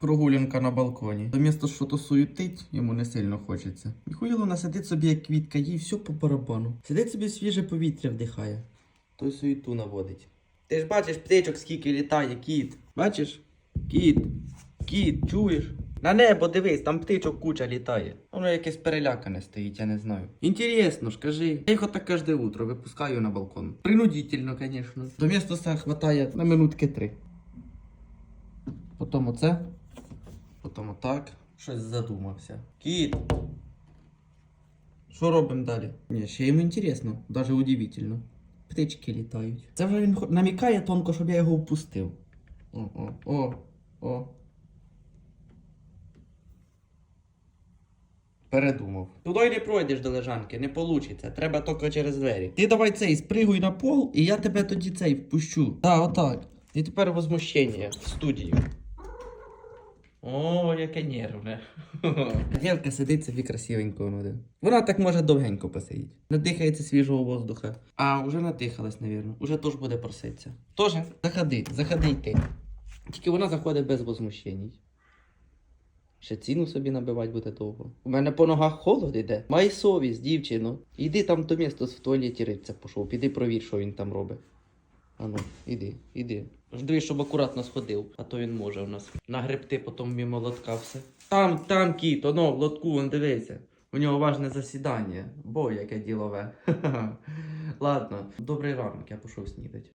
Прогулянка на балконі. Замісто що то суетить, йому не сильно хочеться. Міхуїловна сидить собі як квітка, їй все по барабану. Сидить собі свіже повітря вдихає. Той суету наводить. Ти ж бачиш птичок, скільки літає, кіт. Бачиш? Кіт. Кіт, чуєш? На небо дивись, там птичок куча літає. Воно якесь перелякане стоїть, я не знаю. Інтересно ж, кажи. Я їх отак кожне утро випускаю на балкон. Принудительно, звісно. До міста хватає на минутки три. Потім оце. Потім отак. Щось задумався. Кіт. Що робимо далі? Ні, ще йому інтересно, навіть удивительно. Птички літають. Це вже він намікає тонко, щоб я його впустив. О, о, о, о. Передумав. Туди не пройдеш до лежанки, не получиться. Треба тільки через двері. Ти давай цей спригуй на пол, і я тебе тоді цей впущу. Так, отак. І тепер возмущення в студію. О, яке нервне. Гелка сидить собі красивенько воно. Вона так може довгенько посидіти. Надихається свіжого воздуха. А, вже надихалась, навірно. Уже теж буде проситися. Тоже? Заходи, заходи йти. Тільки вона заходить без возмущень. Ще ціну собі набивати буде довго. У мене по ногах холод іде. Май совість, дівчино. Іди там то місто в туалеті риться пішов. Піди провір, що він там робить. Ану, іди, іди. Жди, щоб акуратно сходив, а то він може у нас нагребти потім мимо лотка все. Там, там кіт, оно, в лотку, вон дивися. У нього важне засідання. Бо яке ділове. Ладно, добрий ранок, я пішов снідати.